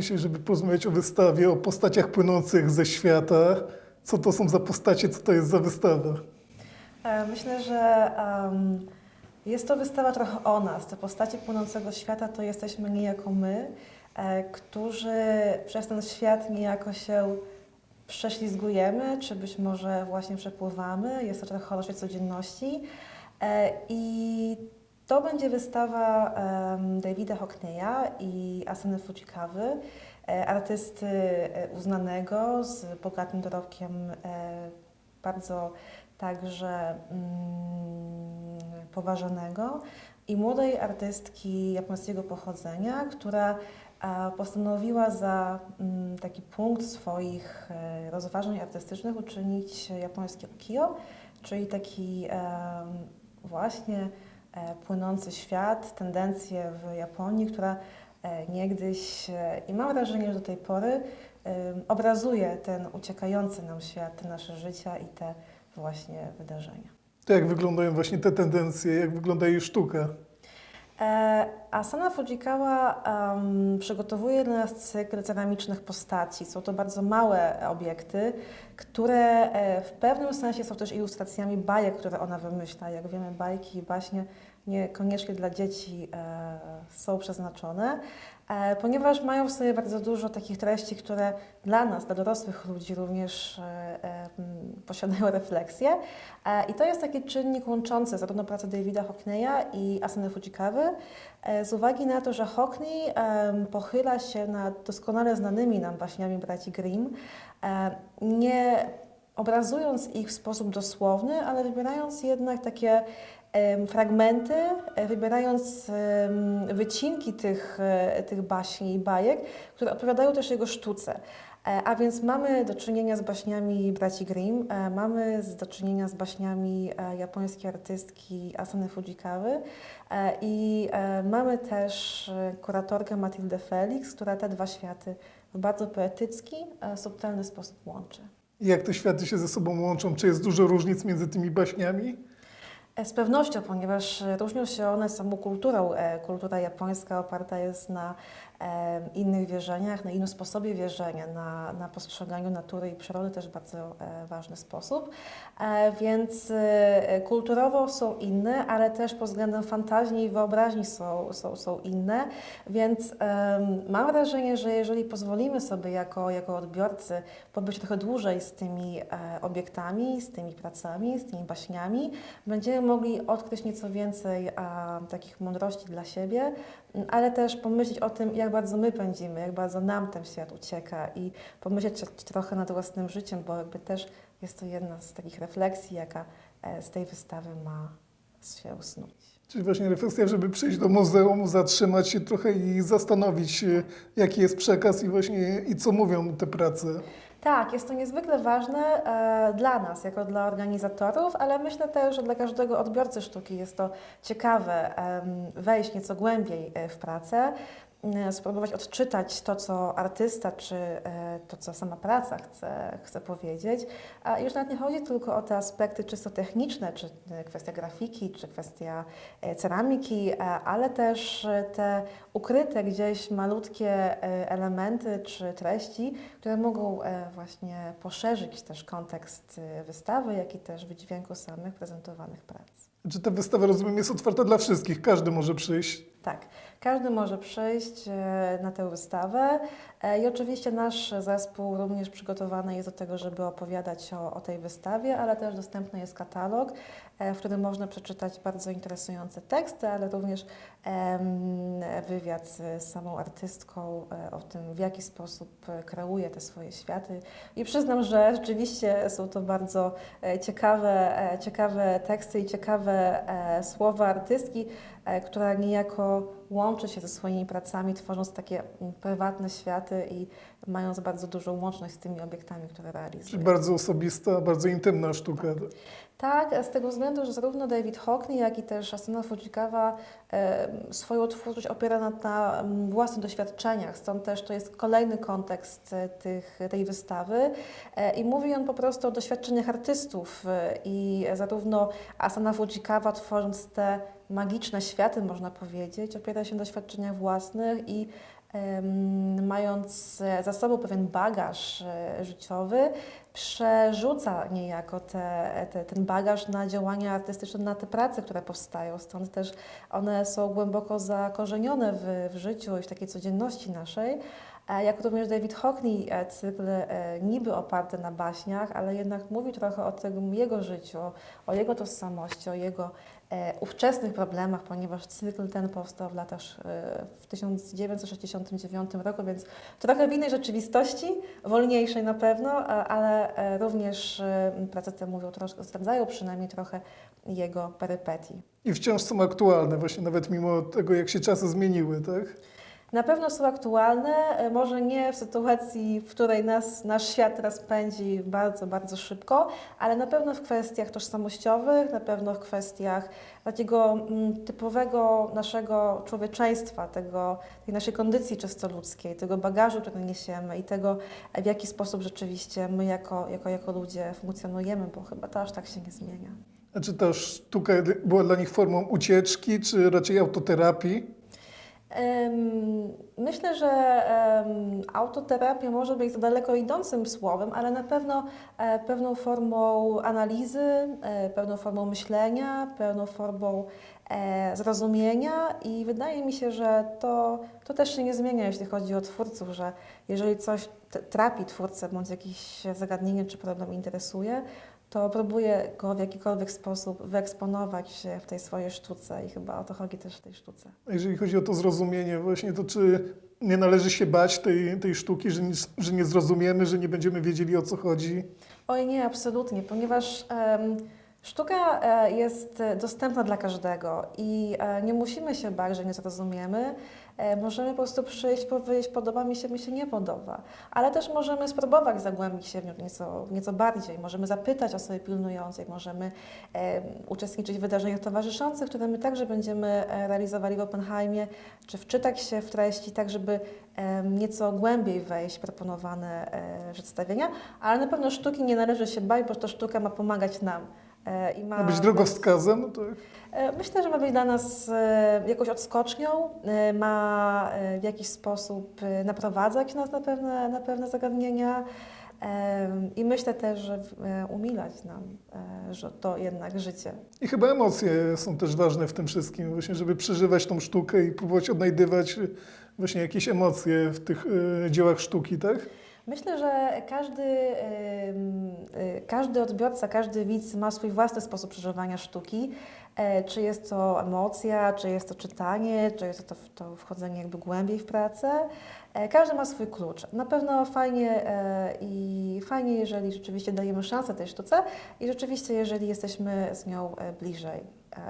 myślisz, żeby porozmawiać o wystawie, o postaciach płynących ze świata? Co to są za postacie, co to jest za wystawa? E, Myślę, że em, jest to wystawa trochę o nas. Te postacie płynącego świata to jesteśmy niejako my, e, którzy przez ten świat niejako się prześlizgujemy, czy być może właśnie przepływamy. Jest to trochę o naszej codzienności. E, I to będzie wystawa Davida Hockneya i Asany Fujikawy, e, artysty e, uznanego z bogatym dorobkiem e, bardzo także mm, poważanego i młodej artystki japońskiego pochodzenia, która postanowiła za mm, taki punkt swoich rozważań artystycznych uczynić japońskie ukiyo, czyli taki właśnie płynący świat, tendencję w Japonii, która e, niegdyś e, i mam wrażenie, że do tej pory obrazuje ten uciekający nam świat, te nasze życia i te właśnie wydarzenia. To jak wyglądają właśnie te tendencje, jak wygląda jej sztuka? E, Asana Fujikawa em, przygotowuje dla nas cykl ceramicznych postaci. Są to bardzo małe obiekty, które e, w pewnym sensie są też ilustracjami bajek, które ona wymyśla. Jak wiemy, bajki i baśnie niekoniecznie dla dzieci e, są przeznaczone, e, ponieważ mają w sobie bardzo dużo takich treści, które dla nas, dla dorosłych ludzi również e, posiadają refleksję. I to jest taki czynnik łączący zarówno pracę Davida Hockneya i Asany Fujikawy, z uwagi na to, że Hockney pochyla się nad doskonale znanymi nam baśniami braci Grimm, nie obrazując ich w sposób dosłowny, ale wybierając jednak takie fragmenty, e, wybierając wycinki tych, e, tych baśni i bajek, które odpowiadają też jego sztuce. E, A więc mamy do czynienia z baśniami braci Grimm, mamy do czynienia z baśniami japońskiej artystki Asany Fujikawy i mamy też kuratorkę Matildę Felix, która te dwa światy w bardzo poetycki, subtelny sposób łączy. Jak te światy się ze sobą łączą? Czy jest dużo różnic między tymi baśniami? E, Z pewnością, ponieważ różnią się one samą kulturą. E, Kultura japońska oparta jest na e, innych wierzeniach, na innym sposobie wierzenia, na, na postrzeganiu natury i przyrody też w bardzo ważny sposób. Więc kulturowo są inne, ale też pod względem fantazji i wyobraźni są, są, są inne. Więc mam wrażenie, że jeżeli pozwolimy sobie jako, jako odbiorcy pobyć trochę dłużej z tymi obiektami, z tymi pracami, z tymi baśniami, będziemy mogli odkryć nieco więcej a, takich mądrości dla siebie, ale też pomyśleć o tym, jak bardzo my pędzimy, jak bardzo nam ten świat ucieka i pomyśleć tr- trochę nad własnym życiem, bo jakby też jest to jedna z takich refleksji, jaka e, z tej wystawy ma się snuć. Czyli właśnie refleksja, żeby przyjść do muzeum, zatrzymać się trochę i zastanowić się, jaki jest przekaz i właśnie i co mówią te prace. Tak, jest to niezwykle ważne e, dla nas, jako dla organizatorów, ale myślę też, że dla każdego odbiorcy sztuki jest to ciekawe em, wejść nieco głębiej e, w pracę, spróbować odczytać to, co artysta, czy e, to, co sama praca chce, chce powiedzieć. A już nawet nie chodzi tylko o te aspekty czysto techniczne, czy e, kwestia grafiki, czy kwestia e, ceramiki, e, ale też e, te ukryte gdzieś malutkie e, elementy czy treści, które mogą e, właśnie poszerzyć też kontekst e, wystawy, jak i też wydźwięku samych prezentowanych prac. Czy ta wystawa, rozumiem, jest otwarta dla wszystkich? Każdy może przyjść. Tak, każdy może przyjść e, na tę wystawę. E, i oczywiście nasz zespół również przygotowany jest do tego, żeby opowiadać o, o tej wystawie, ale też dostępny jest katalog, w którym można przeczytać bardzo interesujące teksty, ale również wywiad z samą artystką e, o tym, w jaki sposób e, kreuje te swoje światy. I przyznam, że rzeczywiście są to bardzo e, ciekawe, e, ciekawe teksty i ciekawe e, słowa artystki, e, która niejako łączy się ze swoimi pracami, tworząc takie mm, prywatne światy i mając bardzo dużą łączność z tymi obiektami, które Czyli realizuje. bardzo osobista, bardzo intymna sztuka. Tak, z tego względu, że zarówno David Hockney, jak i też Asuna Fujikawa swoją twórczość opiera na, na własnych doświadczeniach, stąd też to jest kolejny kontekst e, tych, tej wystawy. E, i mówi on po prostu o doświadczeniach artystów e, i zarówno Asana Fujikawa tworząc te magiczne światy, można powiedzieć, opiera się na doświadczeniach własnych i mając e, za sobą pewien bagaż e, życiowy, przerzuca niejako te, te, ten bagaż na działania artystyczne, na te prace, które powstają. Stąd też one są głęboko zakorzenione w, w życiu i w takiej codzienności naszej. E, Jak również David Hockney, cykl niby oparty na baśniach, ale jednak mówi trochę o tym jego życiu, o jego tożsamości, o jego ówczesnych problemach, ponieważ cykl ten powstał w latach e, w 1969 roku, więc trochę w innej rzeczywistości, wolniejszej na pewno, a- ale e, również e, prace te mówią, troszkę zdradzają przynajmniej trochę jego perypetii. I wciąż są aktualne, właśnie nawet mimo tego, jak się czasy zmieniły, tak? Na pewno są aktualne, e, może nie w sytuacji, w której nas, nasz świat teraz pędzi bardzo, bardzo szybko, ale na pewno w kwestiach tożsamościowych, na pewno w kwestiach takiego mm, typowego naszego człowieczeństwa, tego, tej naszej kondycji czysto ludzkiej, tego bagażu, który niesiemy i tego, w jaki sposób rzeczywiście my jako, jako, jako ludzie funkcjonujemy, bo chyba to aż tak się nie zmienia. Czy ta sztuka była dla nich formą ucieczki, czy raczej autoterapii? Myślę, że autoterapia może być za daleko idącym słowem, ale na pewno e, pewną formą analizy, e, pewną formą myślenia, pewną formą e, zrozumienia i wydaje mi się, że to, to też się nie zmienia, jeśli chodzi o twórców, że jeżeli coś trapi twórcę bądź jakieś zagadnienie czy problem interesuje, to próbuje go w jakikolwiek sposób wyeksponować w tej swojej sztuce i chyba o to chodzi też w tej sztuce. A Jeżeli chodzi o to zrozumienie właśnie, to czy nie należy się bać tej, tej sztuki, że nie, że nie zrozumiemy, że nie będziemy wiedzieli o co chodzi? Oj nie, absolutnie, ponieważ em, sztuka e, jest dostępna dla każdego i e, nie musimy się bać, że nie zrozumiemy. E, możemy po prostu przyjść, powiedzieć, podoba mi się, mi się nie podoba. Ale też możemy spróbować zagłębić się w nią nieco, nieco bardziej. Możemy zapytać osoby pilnującej, możemy e, uczestniczyć w wydarzeniach towarzyszących, które my także będziemy e, realizowali w Oppenheimie, czy wczytać się w treści, tak żeby em, nieco głębiej wejść w proponowane e, przedstawienia, ale na pewno sztuki nie należy się bać, bo to sztuka ma pomagać nam. E, I ma Ma być drogowskazem? No To E, Myślę, że ma być dla nas e, jakąś odskocznią, ma w jakiś sposób naprowadzać nas na pewne, na pewne zagadnienia i myślę też, że umilać nam, że to jednak życie. I chyba emocje są też ważne w tym wszystkim, właśnie, żeby przeżywać tą sztukę i próbować odnajdywać właśnie jakieś emocje w tych dziełach sztuki, tak? Myślę, że każdy, y, każdy odbiorca, każdy widz ma swój własny sposób przeżywania sztuki. E, Czy jest to emocja, czy jest to czytanie, czy jest to, to wchodzenie jakby głębiej w pracę. E, Każdy ma swój klucz. Na pewno fajnie e, i fajnie, jeżeli rzeczywiście dajemy szansę tej sztuce i rzeczywiście, jeżeli jesteśmy z nią bliżej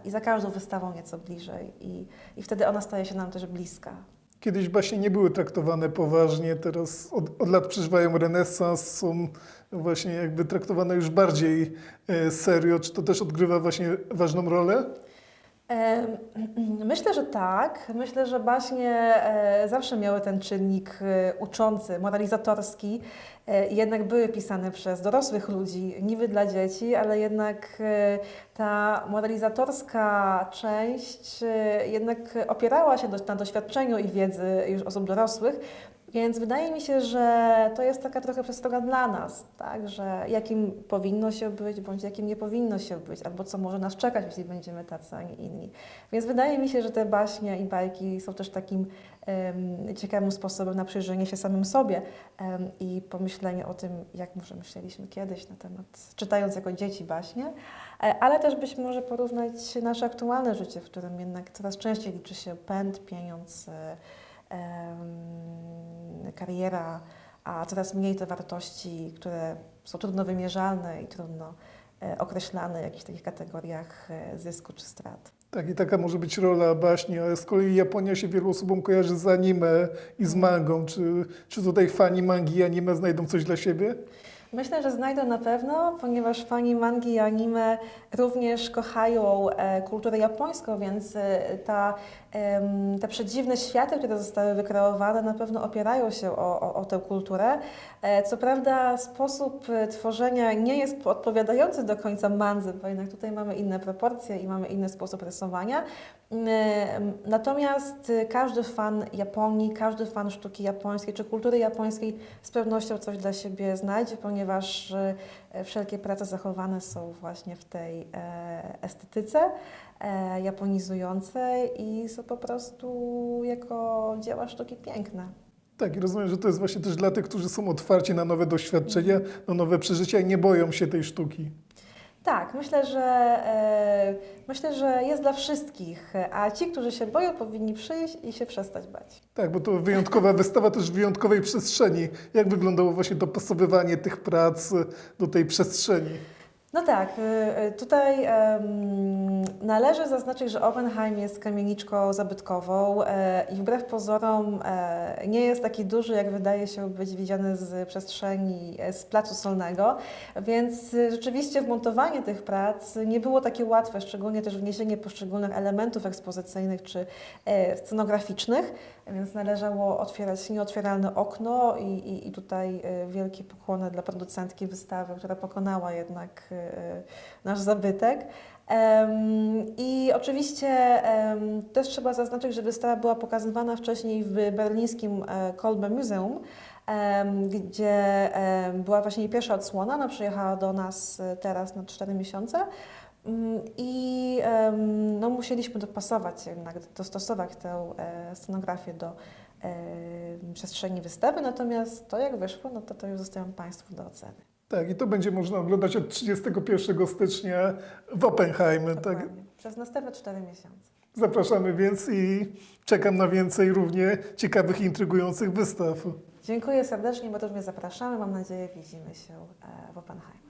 i za każdą wystawą nieco bliżej i, i wtedy ona staje się nam też bliska. Kiedyś właśnie nie były traktowane poważnie, teraz od, od lat przeżywają renesans, są właśnie jakby traktowane już bardziej e, serio. Czy to też odgrywa właśnie ważną rolę? Myślę, że tak. Myślę, że baśnie e, zawsze miały ten czynnik e, uczący, moralizatorski. E, Jednak były pisane przez dorosłych ludzi, niby dla dzieci, ale jednak ta moralizatorska część jednak opierała się na doświadczeniu i wiedzy już osób dorosłych. Więc wydaje mi się, że to jest taka trochę przestroga dla nas, tak? że jakim powinno się być, bądź jakim nie powinno się być, albo co może nas czekać, jeśli będziemy tacy, a nie inni. Więc wydaje mi się, że te baśnie i bajki są też takim em, ciekawym sposobem na przyjrzenie się samym sobie em, i pomyślenie o tym, jak może myśleliśmy kiedyś na temat, czytając jako dzieci baśnie, e, ale też być może porównać nasze aktualne życie, w którym jednak coraz częściej liczy się pęd, pieniądz, e, kariera, a coraz mniej te wartości, które są trudno wymierzalne i trudno e, określane w jakichś takich kategoriach e, zysku czy strat. Tak, i taka może być rola baśni, ale z kolei Japonia się wielu osobom kojarzy z anime i z mangą. Czy, czy tutaj fani mangi i anime znajdą coś dla siebie? Myślę, że znajdą na pewno, ponieważ fani mangi i anime również kochają e, kulturę japońską, więc e, ta, te przedziwne światy, które zostały wykreowane, na pewno opierają się o, o, o tę kulturę. E, co prawda sposób tworzenia nie jest odpowiadający do końca mandzy, bo jednak tutaj mamy inne proporcje i mamy inny sposób rysowania, Natomiast y, każdy fan Japonii, każdy fan sztuki japońskiej czy kultury japońskiej z pewnością coś dla siebie znajdzie, ponieważ y, wszelkie prace zachowane są właśnie w tej e, estetyce e, japonizującej i są po prostu jako dzieła sztuki piękne. Tak, i rozumiem, że to jest właśnie też dla tych, którzy są otwarci na nowe doświadczenia, na nowe przeżycia i nie boją się tej sztuki. Tak, myślę, że e, myślę, że jest dla wszystkich, a ci, którzy się boją, powinni przyjść i się przestać bać. Tak, bo to wyjątkowa wystawa też w wyjątkowej przestrzeni. Jak wyglądało właśnie dopasowywanie tych prac do tej przestrzeni? No tak, y, y, tutaj należy zaznaczyć, że Oppenheim jest kamieniczką zabytkową e, i wbrew pozorom e, nie jest taki duży, jak wydaje się być widziany z przestrzeni, e, z placu solnego, więc y, rzeczywiście wmontowanie tych prac nie było takie łatwe, szczególnie też wniesienie poszczególnych elementów ekspozycyjnych czy scenograficznych, więc należało otwierać nieotwieralne okno i, i, i tutaj e, wielkie pokłony dla producentki wystawy, która pokonała jednak e, nasz zabytek. I oczywiście też trzeba zaznaczyć, że wystawa była pokazywana wcześniej w berlińskim e, Kolbe Museum, gdzie była właśnie pierwsza odsłona. Ona przyjechała do nas teraz na 4 miesiące. Mm, I no, musieliśmy dopasować jednak, dostosować tę e, scenografię do przestrzeni wystawy, natomiast to jak wyszło, no to to już zostawiam Państwu do oceny. Tak, i to będzie można oglądać od 31 stycznia w Oppenheim. Tak. Przez następne 4 miesiące. Zapraszamy więc i czekam na więcej równie ciekawych intrygujących wystaw. Dziękuję serdecznie, bo też mnie zapraszamy. Mam nadzieję, widzimy się e, w Oppenheim.